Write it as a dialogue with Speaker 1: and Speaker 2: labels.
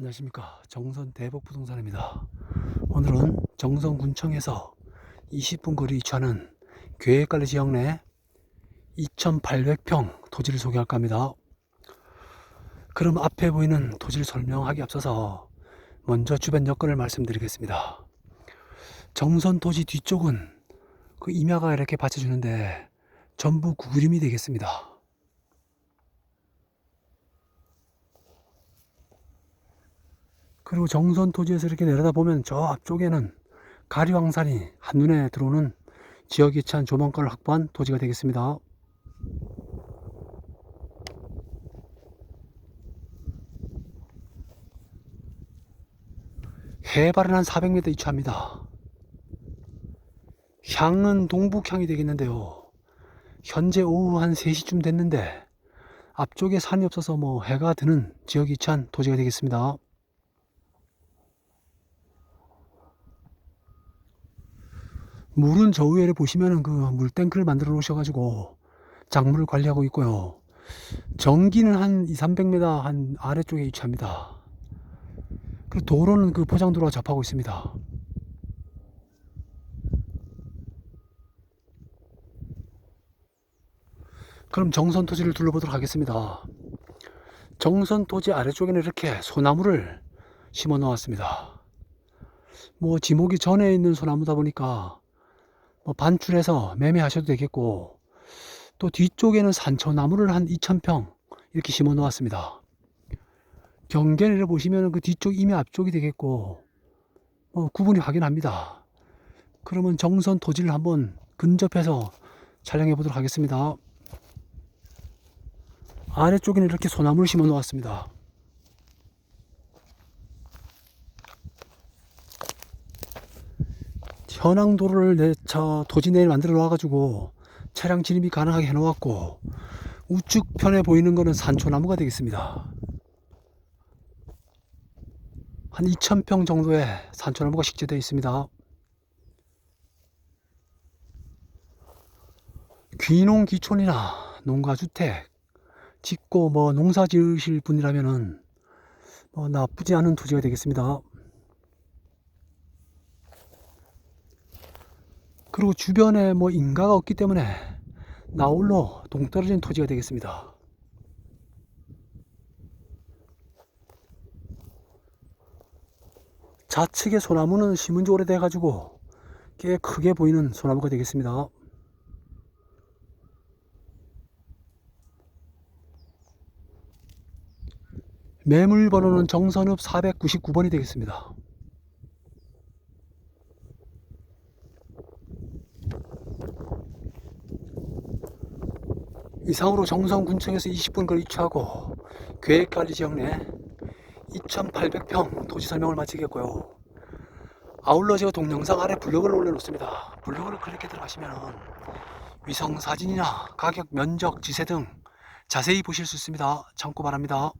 Speaker 1: 안녕하십니까. 정선 대복 부동산입니다. 오늘은 정선군청에서 20분 거리 위치하는 계획관리 지역 내 2800평 토지를 소개할까 합니다. 그럼 앞에 보이는 토지를 설명하기 앞서서 먼저 주변 여건을 말씀드리겠습니다. 정선 토지 뒤쪽은 그 임야가 이렇게 받쳐주는데 전부 구그림이 되겠습니다 그리고 정선 토지에서 이렇게 내려다보면 저 앞쪽에는 가리왕산이 한눈에 들어오는 지역에 찬 조망권을 확보한 토지가 되겠습니다. 해발은 한 400m 위치합니다. 향은 동북향이 되겠는데요. 현재 오후 한 3시쯤 됐는데 앞쪽에 산이 없어서 뭐 해가 드는 지역이 찬 토지가 되겠습니다. 물은 저 위에 보시면은 그 물탱크를 만들어 놓으셔가지고 작물을 관리하고 있고요. 전기는 한 2, 300m 한 아래쪽에 위치합니다. 그리고 도로는 그 포장도로와 접하고 있습니다. 그럼 정선 토지를 둘러보도록 하겠습니다. 정선 토지 아래쪽에는 이렇게 소나무를 심어 놓았습니다. 뭐 지목이 전에 있는 소나무다 보니까 뭐 반출해서 매매하셔도 되겠고 또 뒤쪽에는 산초나무를 한 2,000평 이렇게 심어 놓았습니다. 경계를 보시면 그 뒤쪽 이미 앞쪽이 되겠고 뭐 구분이 확인합니다. 그러면 정선 토지를 한번 근접해서 촬영해 보도록 하겠습니다. 아래쪽에는 이렇게 소나무를 심어 놓았습니다. 현황도로를 내, 저 토지 내에 만들어 놓아가지고 차량 진입이 가능하게 해놓았고 우측편에 보이는 거는 산초나무가 되겠습니다. 한 2,000평 정도의 산초나무가 식재되어 있습니다. 귀농 기촌이나 농가주택 짓고 뭐 농사 지으실 분이라면은 뭐 나쁘지 않은 토지가 되겠습니다. 그리고 주변에 뭐 인가가 없기 때문에 나홀로 동떨어진 토지가 되겠습니다. 좌측의 소나무는 심은 지 오래돼 가지고 꽤 크게 보이는 소나무가 되겠습니다. 매물 번호는 정선읍 499번이 되겠습니다. 이상으로 정선군청에서 20분 거리 위치하고 계획관리 지역 내 2,800평 토지 설명을 마치겠고요. 아울러 제가 동영상 아래 블로그를 올려놓습니다. 블로그를 클릭해 들어가시면 위성 사진이나 가격, 면적, 지세 등 자세히 보실 수 있습니다. 참고 바랍니다.